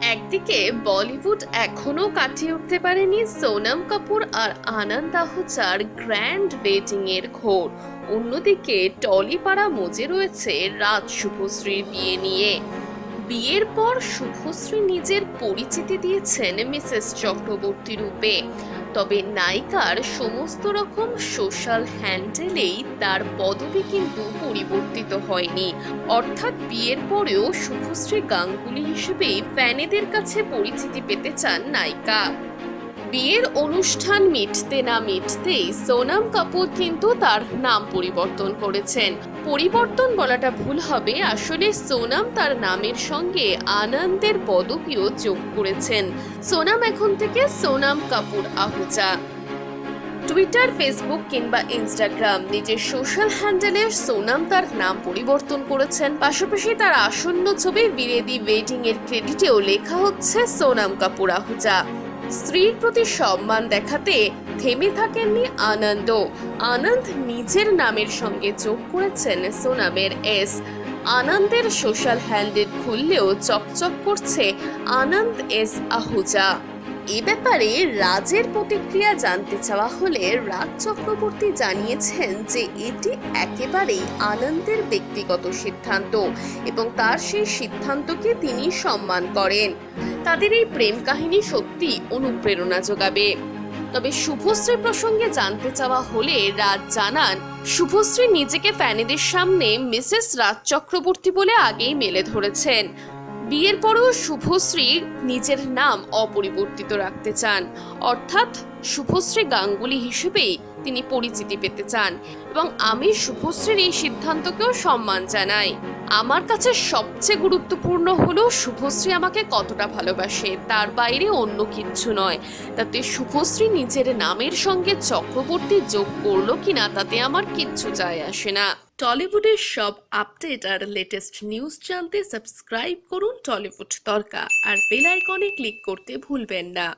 একদিকে বলিউড এখনও কাটিয়ে উঠতে পারেনি সোনাম কাপুর আর আনন্দ আহুজার গ্র্যান্ড ওয়েডিং এর ঘোর। অন্যদিকে টলিপাড়া মজে রয়েছে রাজ শুভশ্রীর বিয়ে নিয়ে। বিয়ের পর শুভশ্রী নিজের পরিচিতি দিয়েছেন মিসেস চক্রবর্তী রূপে। তবে নায়িকার সমস্ত রকম সোশ্যাল হ্যান্ডেলেই তার পদবি কিন্তু পরিবর্তিত হয়নি। অর্থাৎ বিয়ের পরেও শুভশ্রী গাঙ্গুলি হিসেবেই ফ্যানেদের কাছে পরিচিতি পেতে চান নায়িকা। বিয়ের অনুষ্ঠান মিটতে না মিটতেই সোনাম কাপুর কিন্তু তার নাম পরিবর্তন করেছেন। পরিবর্তন বলাটা ভুল হবে, আসলে সোনাম তার নামের সঙ্গে আনন্দের পদবিও যোগ করেছেন। সোনাম এখন থেকে সোনাম কাপুর আহুজা। টুইটার, ফেসবুক কিংবা ইনস্টাগ্রাম নিজের সোশ্যাল হ্যান্ডেলে সোনাম তার নাম পরিবর্তন করেছেন। পাশাপাশি তার আসন্ন ছবি বিরেদি ওয়েডিং এর ক্রেডিটেও লেখা হচ্ছে সোনাম কাপুর আহুজা। স্ত্রীর প্রতি সম্মান দেখাতে থেমে থাকেননি আনন্দ। আনন্দ নিজের নামের সঙ্গে যোগ করেছেন সোনামের এস। আনন্দের সোশ্যাল হ্যান্ডেল খুললেও চকচক করছে আনন্দ এস আহুজা। এ ব্যাপারে রাজের প্রতিক্রিয়া জানতে চাওয়া হলে রাজ চক্রবর্তী জানিয়েছেন যে এটি একেবারেই আনন্দের ব্যক্তিগত সিদ্ধান্ত এবং তার সেই সিদ্ধান্তকে তিনি সম্মান করেন। তাদের এই প্রেম কাহিনী সত্যি অনুপ্রেরণা যোগাবে। তবে শুভশ্রী প্রসঙ্গে জানতে চাওয়া হলে রাজ জানান, শুভশ্রী নিজেকে ফ্যানেদের সামনে মিসেস রাজ চক্রবর্তী বলে আগেই মেলে ধরেছেন। বিয়ের পরেও শুভশ্রী নিজের নাম অপরিবর্তিত রাখতে চান। অর্থাৎ শুভশ্রী গাঙ্গুলি হিসেবেই তিনি পরিচিতি পেতে চান এবং আমি শুভশ্রীর এই সিদ্ধান্তকেও সম্মান জানাই। আমার কাছে সবচেয়ে গুরুত্বপূর্ণ হলো শুভশ্রী আমাকে কতটা ভালোবাসে, তার বাইরে অন্য কিচ্ছু নয়। তাতে শুভশ্রী নিজের নামের সঙ্গে চক্রবর্তী যোগ করল কিনা তাতে আমার কিচ্ছু যায় আসে না। টলিউডের সব আপডেট আর লেটেস্ট নিউজ জানতে সাবস্ক্রাইব করুন টলিউড তর্কা আর বেল আইকনে ক্লিক করতে ভুলবেন না।